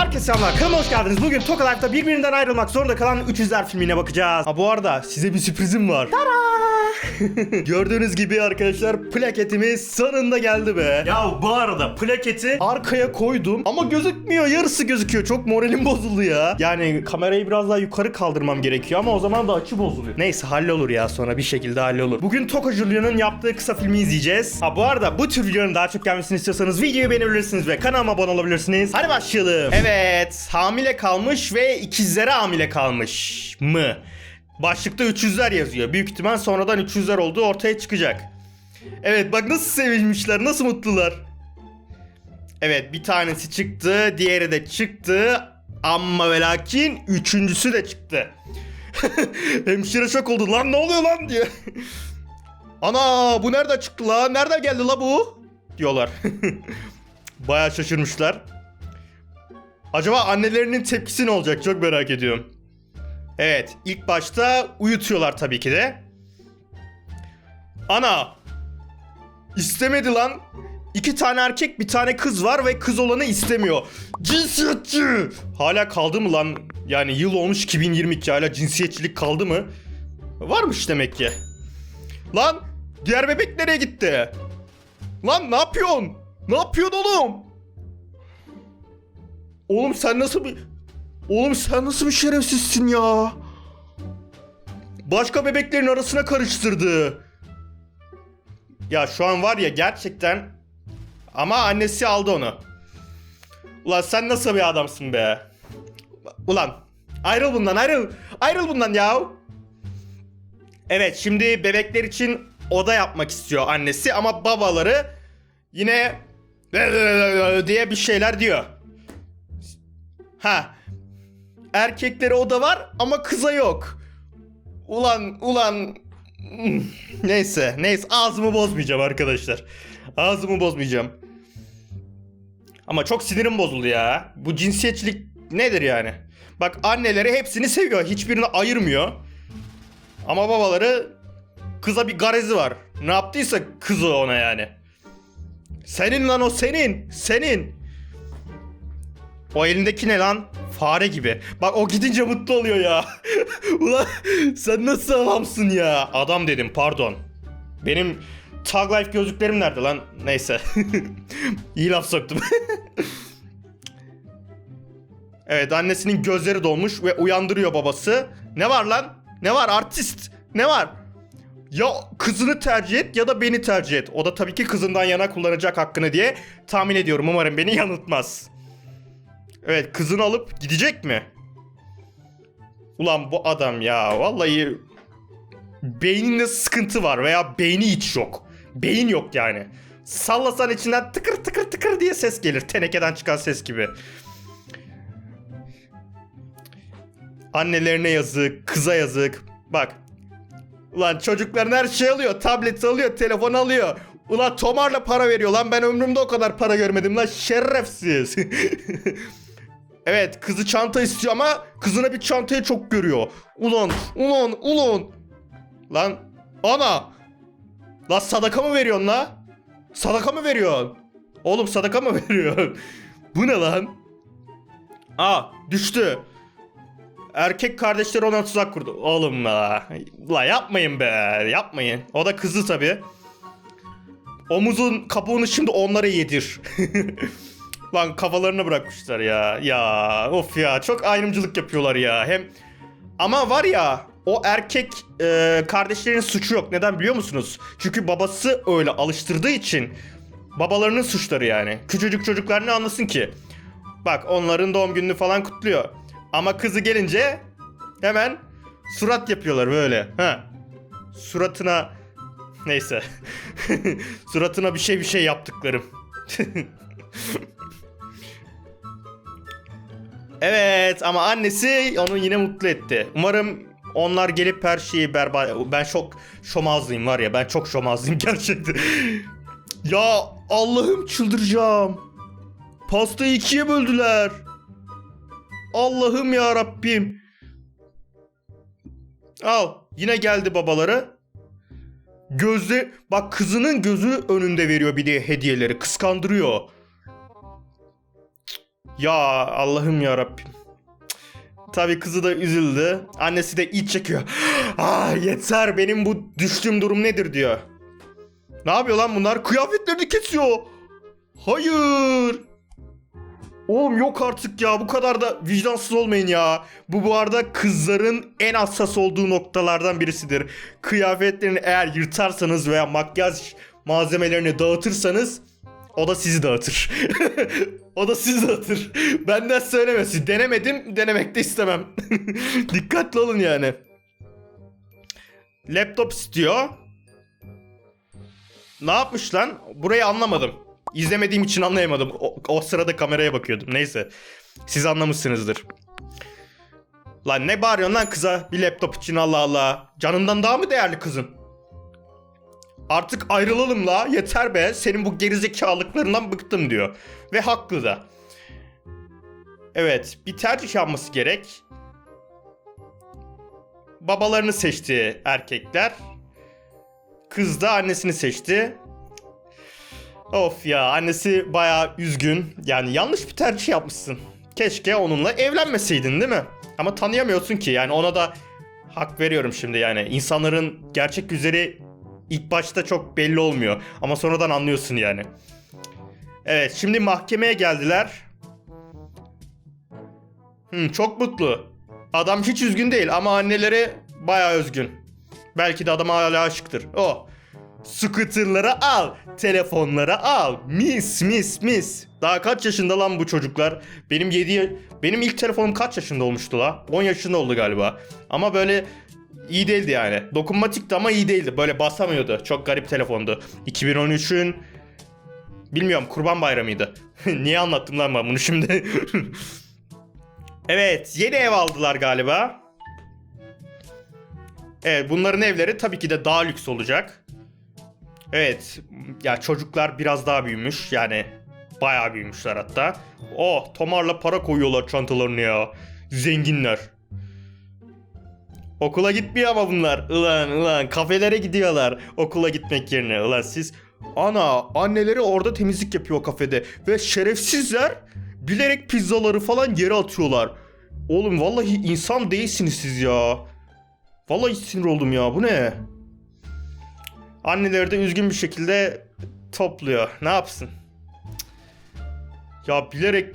Herkese selamlar. Kanalıma hoş geldiniz. Bugün Toka birbirinden ayrılmak zorunda kalan 300'ler filmine bakacağız. Ha bu arada size bir sürprizim var. Gördüğünüz gibi arkadaşlar plaketimiz sonunda geldi be. Ya bu arada plaketi arkaya koydum ama gözükmüyor. Yarısı gözüküyor. Çok moralim bozuldu ya. Yani kamerayı biraz daha yukarı kaldırmam gerekiyor ama o zaman da açı bozuluyor. Neyse hallolur ya sonra bir şekilde hallolur. Bugün Toka Julia'nın yaptığı kısa filmi izleyeceğiz. Ha bu arada bu tür videoların daha çok gelmesini istiyorsanız videoyu beğenebilirsiniz ve kanalıma abone olabilirsiniz. Hadi başlayalım. Evet hamile kalmış ve ikizlere hamile kalmış mı? Başlıkta 300'ler yazıyor. Büyük ihtimal sonradan 300'ler olduğu ortaya çıkacak. Evet bak nasıl sevinmişler, nasıl mutlular. Evet bir tanesi çıktı, diğeri de çıktı. Ama ve lakin üçüncüsü de çıktı. Hemşire şok oldu. Lan ne oluyor lan diye. Ana bu nereden çıktı la? Nereden geldi la bu? Diyorlar. Baya şaşırmışlar. Acaba annelerinin tepkisi ne olacak? Çok merak ediyorum. Evet, ilk başta uyutuyorlar tabii ki de. Ana! İstemedi lan. İki tane erkek, bir tane kız var ve kız olanı istemiyor. Cinsiyetçi! Hala kaldı mı lan? Yani yıl olmuş 2022 hala cinsiyetçilik kaldı mı? Varmış demek ki. Lan! Diğer bebek nereye gitti? Lan ne yapıyorsun? Ne yapıyorsun oğlum? Oğlum sen nasıl bir... Oğlum sen nasıl bir şerefsizsin ya? Başka bebeklerin arasına karıştırdı. Ya şu an var ya gerçekten... Ama annesi aldı onu. Ulan sen nasıl bir adamsın be? Ulan ayrıl bundan ayrıl. Ayrıl bundan ya. Evet şimdi bebekler için oda yapmak istiyor annesi ama babaları yine diye bir şeyler diyor. Ha. Erkeklere oda var ama kıza yok. Ulan ulan neyse neyse ağzımı bozmayacağım arkadaşlar. Ağzımı bozmayacağım. Ama çok sinirim bozuldu ya. Bu cinsiyetçilik nedir yani? Bak anneleri hepsini seviyor. Hiçbirini ayırmıyor. Ama babaları kıza bir garezi var. Ne yaptıysa kızı ona yani. Senin lan o senin. Senin. O elindeki ne lan? Fare gibi. Bak o gidince mutlu oluyor ya. Ulan sen nasıl adamsın ya? Adam dedim pardon. Benim Tag Life gözlüklerim nerede lan? Neyse. İyi laf soktum. evet annesinin gözleri dolmuş ve uyandırıyor babası. Ne var lan? Ne var artist? Ne var? Ya kızını tercih et ya da beni tercih et. O da tabii ki kızından yana kullanacak hakkını diye tahmin ediyorum. Umarım beni yanıltmaz. Evet kızını alıp gidecek mi? Ulan bu adam ya vallahi beyninde sıkıntı var veya beyni hiç yok. Beyin yok yani. Sallasan içinden tıkır tıkır tıkır diye ses gelir. Tenekeden çıkan ses gibi. Annelerine yazık, kıza yazık. Bak. Ulan çocukların her şey alıyor. Tablet alıyor, telefon alıyor. Ulan tomarla para veriyor lan. Ben ömrümde o kadar para görmedim lan. Şerefsiz. evet kızı çanta istiyor ama kızına bir çantayı çok görüyor. Ulan, ulan, ulan. Lan ana. Lan sadaka mı veriyorsun la? Sadaka mı veriyorsun? Oğlum sadaka mı veriyorsun? Bu ne lan? Aa düştü. Erkek kardeşleri ona tuzak kurdu. Oğlum la. La yapmayın be. Yapmayın. O da kızı tabi. Omuzun kabuğunu şimdi onlara yedir. Lan kafalarına bırakmışlar ya. Ya of ya çok ayrımcılık yapıyorlar ya. Hem ama var ya o erkek e, kardeşlerin suçu yok. Neden biliyor musunuz? Çünkü babası öyle alıştırdığı için babalarının suçları yani. Küçücük çocuklar ne anlasın ki? Bak onların doğum gününü falan kutluyor. Ama kızı gelince hemen surat yapıyorlar böyle. Ha. Suratına neyse. Suratına bir şey bir şey yaptıklarım. evet ama annesi onu yine mutlu etti. Umarım onlar gelip her şeyi berbat... Ben çok şomazlıyım var ya ben çok şomazlıyım gerçekten. ya Allah'ım çıldıracağım. Pastayı ikiye böldüler. Allah'ım ya Rabbim. Al yine geldi babaları. Gözde bak kızının gözü önünde veriyor bir de hediyeleri kıskandırıyor. Ya Allah'ım ya Rabbim. Tabii kızı da üzüldü. Annesi de iç çekiyor. Ah yeter benim bu düştüğüm durum nedir diyor. Ne yapıyor lan bunlar? Kıyafetlerini kesiyor. Hayır. Oğlum yok artık ya bu kadar da vicdansız olmayın ya. Bu bu arada kızların en hassas olduğu noktalardan birisidir. Kıyafetlerini eğer yırtarsanız veya makyaj malzemelerini dağıtırsanız o da sizi dağıtır. o da sizi dağıtır. Benden söylemesi. Denemedim, denemek de istemem. Dikkatli olun yani. Laptop istiyor. Ne yapmış lan? Burayı anlamadım. İzlemediğim için anlayamadım. O, o sırada kameraya bakıyordum. Neyse. Siz anlamışsınızdır. Lan ne bağırıyorsun lan kıza bir laptop için Allah Allah. Canından daha mı değerli kızın? Artık ayrılalım la yeter be senin bu gerizekalıklarından bıktım diyor. Ve haklı da. Evet bir tercih yapması gerek. Babalarını seçti erkekler. Kız da annesini seçti. Of ya annesi bayağı üzgün. Yani yanlış bir tercih yapmışsın. Keşke onunla evlenmeseydin değil mi? Ama tanıyamıyorsun ki yani ona da hak veriyorum şimdi yani. İnsanların gerçek yüzleri ilk başta çok belli olmuyor. Ama sonradan anlıyorsun yani. Evet şimdi mahkemeye geldiler. Hmm, çok mutlu. Adam hiç üzgün değil ama anneleri bayağı üzgün. Belki de adam hala aşıktır. O. Scooter'ları al, telefonları al. Mis mis mis. Daha kaç yaşında lan bu çocuklar? Benim 7 benim ilk telefonum kaç yaşında olmuştu la? 10 yaşında oldu galiba. Ama böyle iyi değildi yani. Dokunmatikti ama iyi değildi. Böyle basamıyordu. Çok garip telefondu. 2013'ün bilmiyorum Kurban Bayramı'ydı. Niye anlattım lan ben bunu şimdi? evet, yeni ev aldılar galiba. Evet, bunların evleri tabii ki de daha lüks olacak. Evet, ya çocuklar biraz daha büyümüş. Yani bayağı büyümüşler hatta. Oh, tomarla para koyuyorlar çantalarını ya. Zenginler. Okula gitmiyor ama bunlar. Ulan ulan kafelere gidiyorlar okula gitmek yerine. Ulan siz ana anneleri orada temizlik yapıyor kafede ve şerefsizler bilerek pizzaları falan yere atıyorlar. Oğlum vallahi insan değilsiniz siz ya. Vallahi sinir oldum ya bu ne? Anneleri de üzgün bir şekilde topluyor. Ne yapsın? Ya bilerek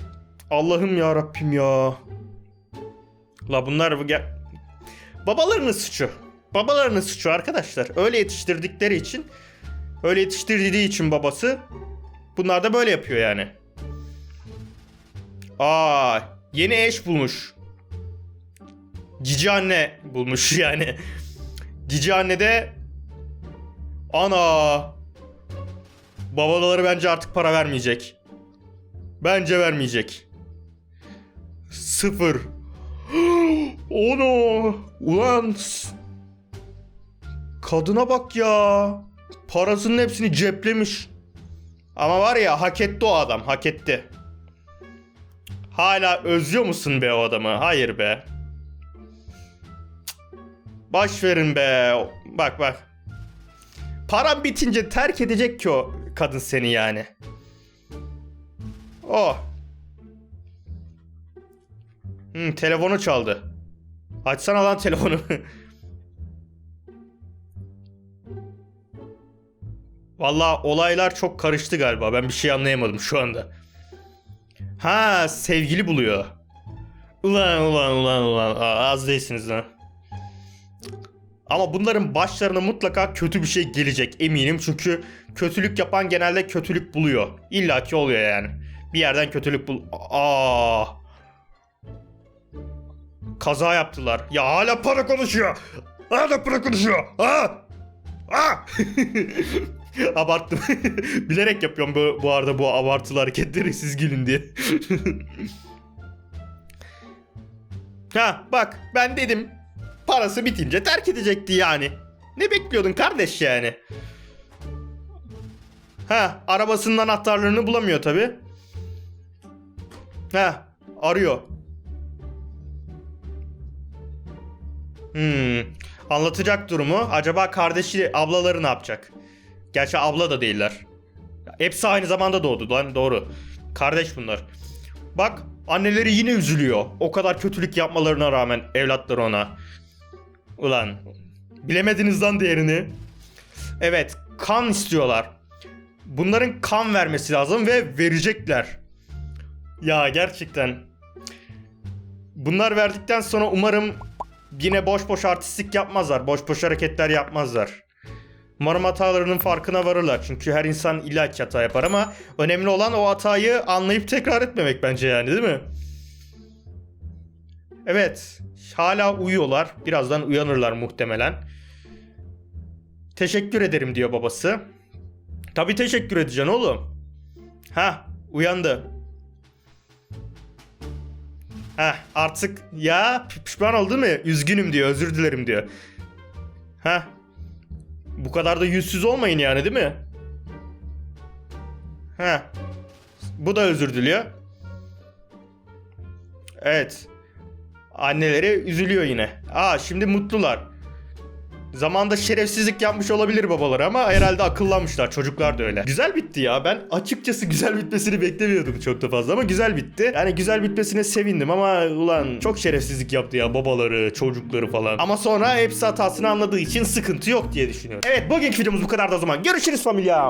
Allah'ım ya Rabbim ya. La bunlar bu gel Babalarının suçu. Babalarının suçu arkadaşlar. Öyle yetiştirdikleri için, öyle yetiştirdiği için babası bunlar da böyle yapıyor yani. Aa, yeni eş bulmuş. Cici anne bulmuş yani. Cici anne de ana babaları bence artık para vermeyecek. Bence vermeyecek. Sıfır. Ono. Ulan. Kadına bak ya. Parasının hepsini ceplemiş. Ama var ya hak etti o adam. Hak etti. Hala özlüyor musun be o adamı? Hayır be. Baş verin be. Bak bak. Paran bitince terk edecek ki o kadın seni yani. Oh. Hmm, telefonu çaldı. Açsana lan telefonu. Vallahi olaylar çok karıştı galiba. Ben bir şey anlayamadım şu anda. Ha sevgili buluyor. Ulan ulan ulan ulan az değilsiniz lan. Ama bunların başlarına mutlaka kötü bir şey gelecek eminim. Çünkü kötülük yapan genelde kötülük buluyor. İlla ki oluyor yani. Bir yerden kötülük bul... Aa. Kaza yaptılar. Ya hala para konuşuyor. Hala para konuşuyor. Ha? Ha? Abarttım. Bilerek yapıyorum bu, bu arada bu abartılı hareketleri siz gülün diye. ha bak ben dedim parası bitince terk edecekti yani. Ne bekliyordun kardeş yani? Ha arabasının anahtarlarını bulamıyor tabi. Ha arıyor. Hmm. Anlatacak durumu. Acaba kardeşi, ablaları ne yapacak? Gerçi abla da değiller. Hepsi aynı zamanda doğdu lan doğru. Kardeş bunlar. Bak Anneleri yine üzülüyor. O kadar kötülük yapmalarına rağmen evlatları ona. Ulan bilemediniz lan değerini. Evet kan istiyorlar. Bunların kan vermesi lazım ve verecekler. Ya gerçekten. Bunlar verdikten sonra umarım yine boş boş artistlik yapmazlar. Boş boş hareketler yapmazlar. Umarım hatalarının farkına varırlar. Çünkü her insan illa ki hata yapar ama önemli olan o hatayı anlayıp tekrar etmemek bence yani değil mi? Evet. Hala uyuyorlar. Birazdan uyanırlar muhtemelen. Teşekkür ederim diyor babası. Tabi teşekkür edeceksin oğlum. Ha uyandı. Ha artık ya pişman oldu mu? Üzgünüm diyor özür dilerim diyor. Ha bu kadar da yüzsüz olmayın yani değil mi? Ha bu da özür diliyor. Evet. Anneleri üzülüyor yine. Aa şimdi mutlular. Zamanda şerefsizlik yapmış olabilir babaları ama herhalde akıllanmışlar. Çocuklar da öyle. Güzel bitti ya. Ben açıkçası güzel bitmesini beklemiyordum çok da fazla ama güzel bitti. Yani güzel bitmesine sevindim ama ulan çok şerefsizlik yaptı ya babaları, çocukları falan. Ama sonra hepsi hatasını anladığı için sıkıntı yok diye düşünüyorum. Evet bugünkü videomuz bu kadar da o zaman. Görüşürüz familya.